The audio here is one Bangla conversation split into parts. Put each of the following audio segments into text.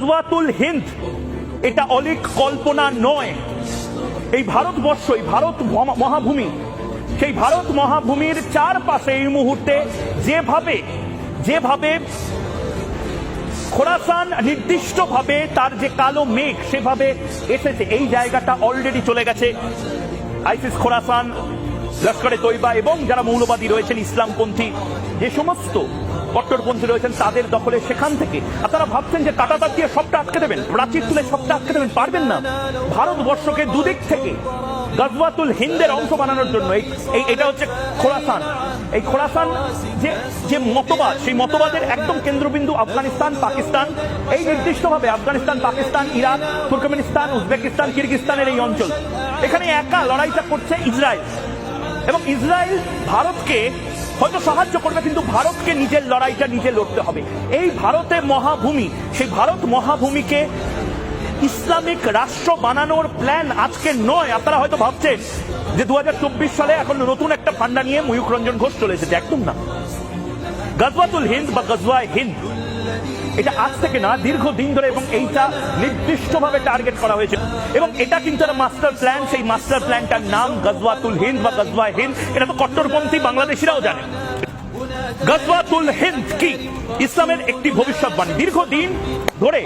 গজওয়াতুল হিন্দ, এটা অলিক কল্পনা নয়। এই ভারতবর্ষ, এই ভারত মহাভূমি, সেই ভারত মহাভূমির চারপাশে এই মুহূর্তে যেভাবে যেভাবে খোরাসান নির্দিষ্টভাবে তার যে কালো মেঘ, সেভাবে এসেছে। এই জায়গাটা অলরেডি চলে গেছে। আইসিস খোরাসান, লস্করে তৈবা এবং যারা মৌলবাদী রয়েছেন, ইসলামপন্থী, যে সমস্ত কট্টরপন্থী রয়েছেন তাদের দখলে সেখান থেকে। আপনারা ভাবছেন যে কাটাতার দিয়ে সবটা আটকে দেবেন, প্রাচীর তুলে সবটা আটকে দেবেন, পারবেন না। ভারতবর্ষকে দুদিক থেকে গজওয়াতুল হিন্দের অংশ বানানোর জন্য এই এটা হচ্ছে খোরাসান। এই খোরাসান যে যে মতবাদ, সেই মতবাদের একদম কেন্দ্রবিন্দু আফগানিস্তান, পাকিস্তান। এই নির্দিষ্টভাবে Afghanistan, Pakistan, Iraq, Turkmenistan, Uzbekistan, কিরগিস্তানের এই অঞ্চল। এখানে একা লড়াইটা করছে ইসরায়েল। এবং ইসরায়েল ভারতকে হয়তো সাহায্য করবে, কিন্তু ভারতকে নিজের লড়াইটা নিজে লড়তে হবে। এই ভারতে মহাভূমি, সেই ভারত মহাভূমিকে ইসলামিক রাষ্ট্র বানানোর প্ল্যান আজকে নয়। আপনারা হয়তো ভাবছেন যে দু হাজার চব্বিশ সালে এখন নতুন একটা ফান্ডা নিয়ে ময়ূক রঞ্জন ঘোষ চলে এসেছে। একদম না। গজওয়াতুল হিন্দ বা গজওয়ায় হিন্দ। এটা আজ থেকে না, দীর্ঘদিন ধরে এবং এইটা নির্দিষ্টভাবে টার্গেট করা হয়েছে। এবং এটা কিন্তু একটা মাস্টার প্ল্যান সেই মাস্টার প্ল্যানটার নাম গজওয়াতুল হিন্দ বা গজওয়া হিন্দ। এটা তো কট্টরপন্থী বাংলাদেশিরাও জানে। গজওয়াতুল হিন্দ কি? ইসলামের একটি ভবিষ্যৎবাণী। দীর্ঘদিন ধরে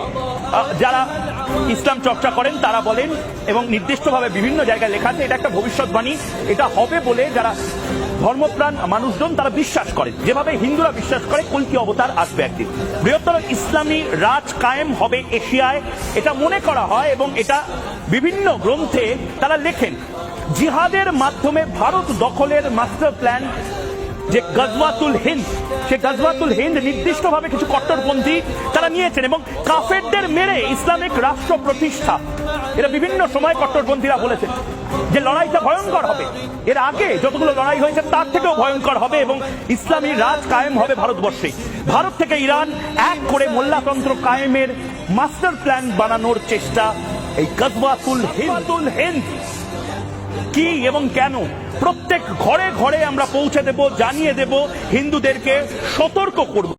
যারা ইসলাম চর্চা করেন, তারা বলেন এবং নির্দিষ্টভাবে বিভিন্ন জায়গায় লেখা আছে, এটা একটা ভবিষ্যৎবাণী, এটা হবে বলে যারা ধর্মপ্রাণ মানুষজন, তারা বিশ্বাস করে। যেভাবে হিন্দুরা বিশ্বাস করে, কলকি অবতার আসবে একদিন। বৃহত্তর ইসলামী রাজ কায়েম হবে এশিয়ায়। এটা মনে করা হয় এবং এটা বিভিন্ন গ্রন্থে তারা লেখেন। জিহাদের মাধ্যমে ভারত দখলের মাস্টার প্ল্যান যে গজওয়াতুল হিন্দ, সে গজওয়াতুল হিন্দ নির্দিষ্টভাবে কিছু কট্টরপন্থী তারা নিয়েছেন এবং কাফেরদের মেরে ইসলামিক রাষ্ট্র প্রতিষ্ঠা। এরা বিভিন্ন সময় কট্টরপন্থীরা বলেছেন যে লড়াইটা ভয়ঙ্কর হবে। এর আগে যতগুলো লড়াই হয়েছে, তার থেকেও ভয়ঙ্কর হবে এবং ইসলামী রাজ কায়েম হবে ভারতবর্ষে। ভারত থেকে ইরান এক করে মোল্লাতন্ত্র কায়েমের মাস্টার প্ল্যান বানানোর চেষ্টা এই গজওয়াতুল হিন্দুল হিন্দ। কি এবং কেন? প্রত্যেক ঘরে ঘরে আমরা পৌঁছে দেব জানিয়ে দেব হিন্দুদেরকে সতর্ক করব।